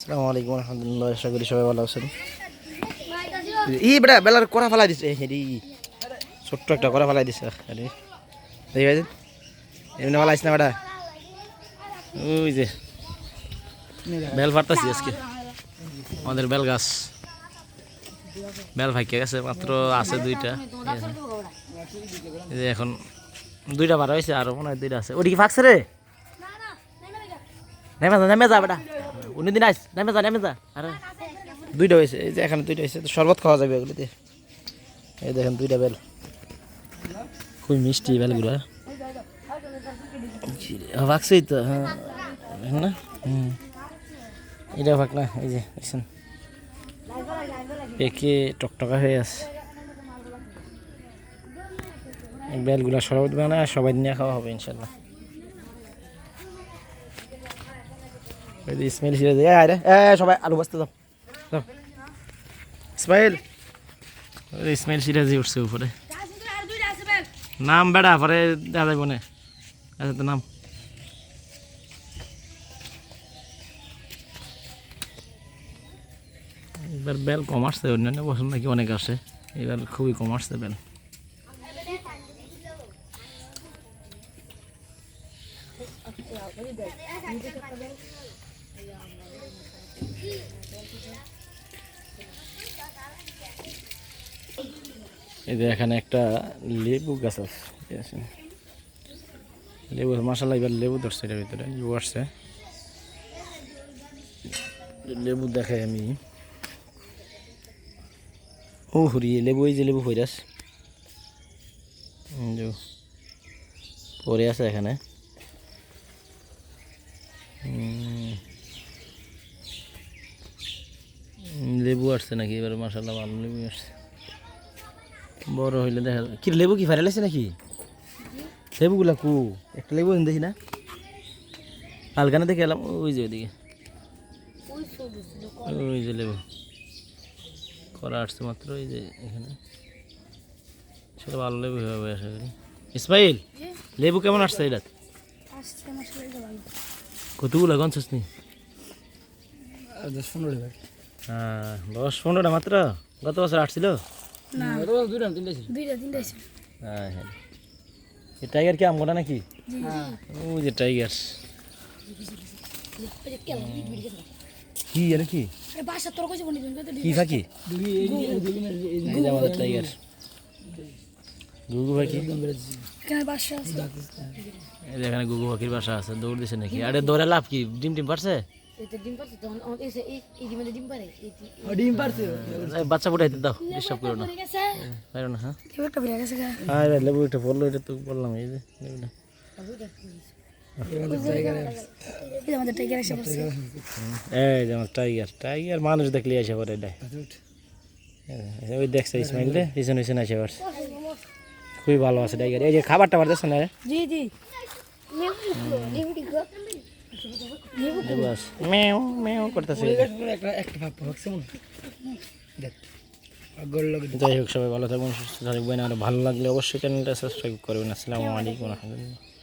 আসসালামু আলাইকুম রহমতুল্লাহ আশা করি সবাই ভালো আছেন। ই বেটা বেলার করা ফেলাই দিছে হেরি। ছোট্ট একটা করা ফেলাই দিছে আরে। দেখি ভাই এমনি আইস না বেটা? ওই যে বেল ফাটতাছি আজকে। আমাদের বেল গাছ। বেল ভাইকে গেছে মাত্র আছে দুইটা। এই এখন দুইটা বার হয়েছে আরও মনে হয় দুইটা আছে। ওটি কি ফাঁকছে রে? নেমে যা নেমে যা বেটা। উনি দিন আইস, নেমে যা নেমে যা। আরে। দুইটা হয়েছে, এই যে এখানে দুইটা হয়েছে শরবত খাওয়া যাবে এগুলোতে। এই দেখেন দুইটা বেল। খুবই মিষ্টি বেলগুলো। ভাগছেই তো হ্যাঁ। না? হুম। এটা ভাগ না, এই যে, দেখছেন? পেকে টকটকা হয়ে আছে। বেলগুলা শরবত বানায় সবাই নিয়ে খাওয়া হবে, ইনশাল্লাহ। ওই যে ইসমাইল সিরাজ এ আয় রে এ সবাই আলু বাস্তে যাও যাও ইসমাইল ওই ইসমাইল সিরাজি উঠছে উপরে নাম বেড়া পরে দেখা যাইব না আচ্ছা তো নাম এবার বেল কম আসছে অন্যান্য বছর নাকি অনেক আসে এবার খুবই কম আসছে বেল যে এখানে একটা লেবু গাছ আছে লেবু মশালা এবার লেবু ধরছে এটার ভিতরে লেবু আসছে। লেবু দেখাই আমি। ও হরি লেবু এই যে লেবু ফইরাস পরে আছে এখানে। উম, লেবু আসছে নাকি? এবার মশালা ভালো লেবু আসছে। বড় হইলে দেখা যাবে। কি লেবু কি ফাইরাল আছে নাকি? লেবুগুলা কু? একটা লেবু দেখি না। কালকানে দেখে এলাম ওই যে ওইদিকে। ওই যে লেবু। করা আসছে মাত্র ওই যে এখানে। সেটা ভালো লেবু হবে আশা করি। ইসমাইল লেবু কেমন আসছে এটা কতগুলো গঞ্চস নি পনেরো টাকা হ্যাঁ দশ পনেরোটা মাত্র? গত বছর তিনটা ছিল? হ্যাঁ হ্যাঁ। টাইগার কি আমগোটা নাকি? ওই যে টাইগার কি আর কি কি ফাঁকি? দুই এই দুই এই যে আমাদের টাইগার গুগু পাখি এখানে বাসা আছে। এই যে এখানে গুগু পাখির বাসা আছে দৌড় দিছে নাকি? আরে দৌড়ে লাভ কি? ডিম টিম পারছে? এটা ডিম পারছে তখন আমাদের এসে এই এই ডিমে ডিম পারে এই ডিম পারছে এই বাচ্চা ফুটাইতে দাও ডিস্টার্ব করো না পড়ে গেছে পারো না হ্যাঁ কেউ একটা বেরিয়ে গেছে গা হ্যাঁ রে লেবু এটা বলল এটা তো বললাম এই যে লেবুটা এই যে আমাদের টাইগার এসে পড়ছে এই যে আমার টাইগার টাইগার মানুষ দেখলে আসে পরে এটা ওই দেখছে ইসমাইল রে পিছনে পিছনে আসে পারছে খুবই ভালো আছে টাইগার এই যে খাবার টাবার দেখছ না রে জি জি লেবু আছে যাই হোক সবাই ভালো থাকবেন, সুস্থ থাকবেন, আর ভালো লাগলে অবশ্যই চ্যানেলটা সাবস্ক্রাইব করবেন। আসসালামু আলাইকুম, রহমতুল্লাহ।